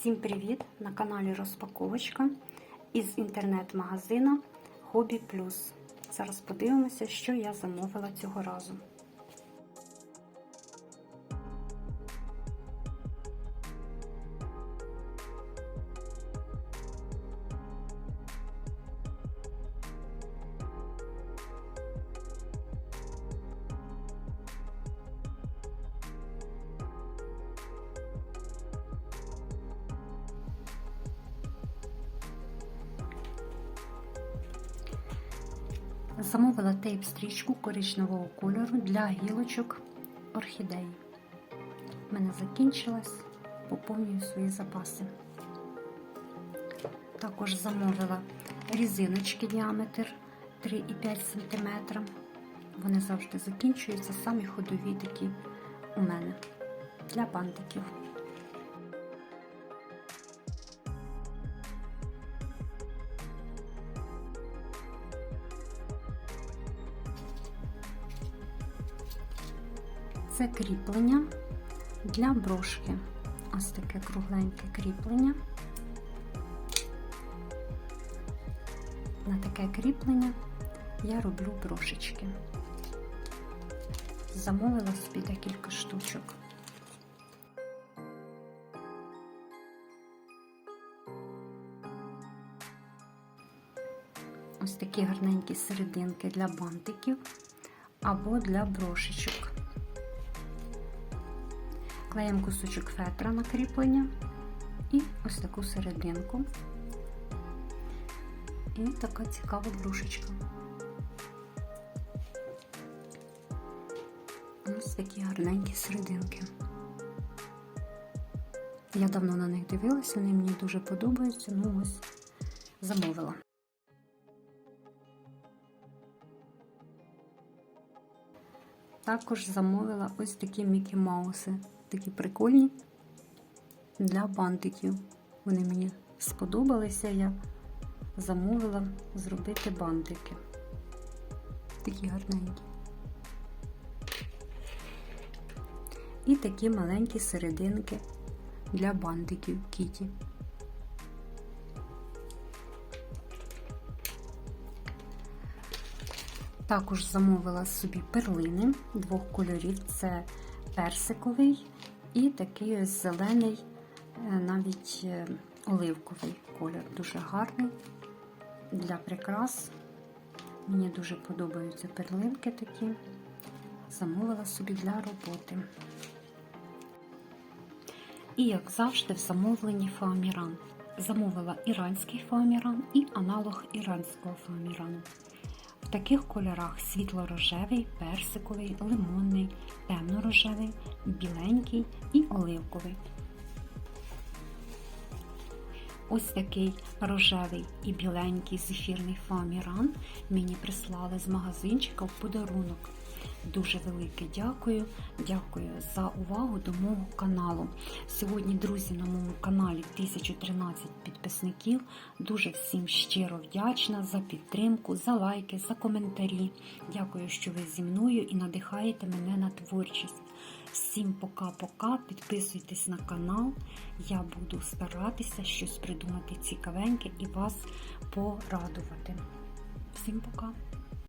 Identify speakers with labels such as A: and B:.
A: Всім привіт! На каналі Розпаковочка із інтернет-магазина Hobby Plus. Зараз подивимося, що я замовила цього разу. Замовила тейп-стрічку коричневого кольору для гілочок орхідеї. У мене закінчилась, поповнюю свої запаси. Також замовила різиночки діаметр 3,5 см. Вони завжди закінчуються, самі ходові такі у мене для бантиків. Це кріплення для брошки. Ось таке кругленьке кріплення. На таке кріплення я роблю брошечки. Замовила собі декілька штучок. Ось такі гарненькі серединки для бантиків або для брошечок. Клеїмо кусочок фетра на кріплення і ось таку серединку. І така цікава брушечка. Ось такі гарненькі серединки. Я давно на них дивилася, вони мені дуже подобаються, ну ось замовила. Також замовила ось такі Мікі Мауси. Такі прикольні для бантиків. Вони мені сподобалися, я замовила зробити бантики. Такі гарненькі. І такі маленькі серединки для бантиків Кіті. Також замовила собі перлини двох кольорів: це персиковий і такий ось зелений, навіть оливковий колір. Дуже гарний для прикрас. Мені дуже подобаються перлинки такі. Замовила собі для роботи. І, як завжди, в замовленні фоаміран. Замовила іранський фоаміран і аналог іранського фоамірану. В таких кольорах світло-рожевий, персиковий, лимонний, темно-рожевий, біленький і оливковий. Ось такий рожевий і біленький зефірний фоаміран мені прислали з магазинчика в подарунок. Дуже велике дякую. Дякую за увагу до мого каналу. Сьогодні, друзі, на моєму каналі 1013 підписників. Дуже всім щиро вдячна за підтримку, за лайки, за коментарі. Дякую, що ви зі мною і надихаєте мене на творчість. Всім пока-пока. Підписуйтесь на канал. Я буду старатися щось придумати цікавеньке і вас порадувати. Всім пока!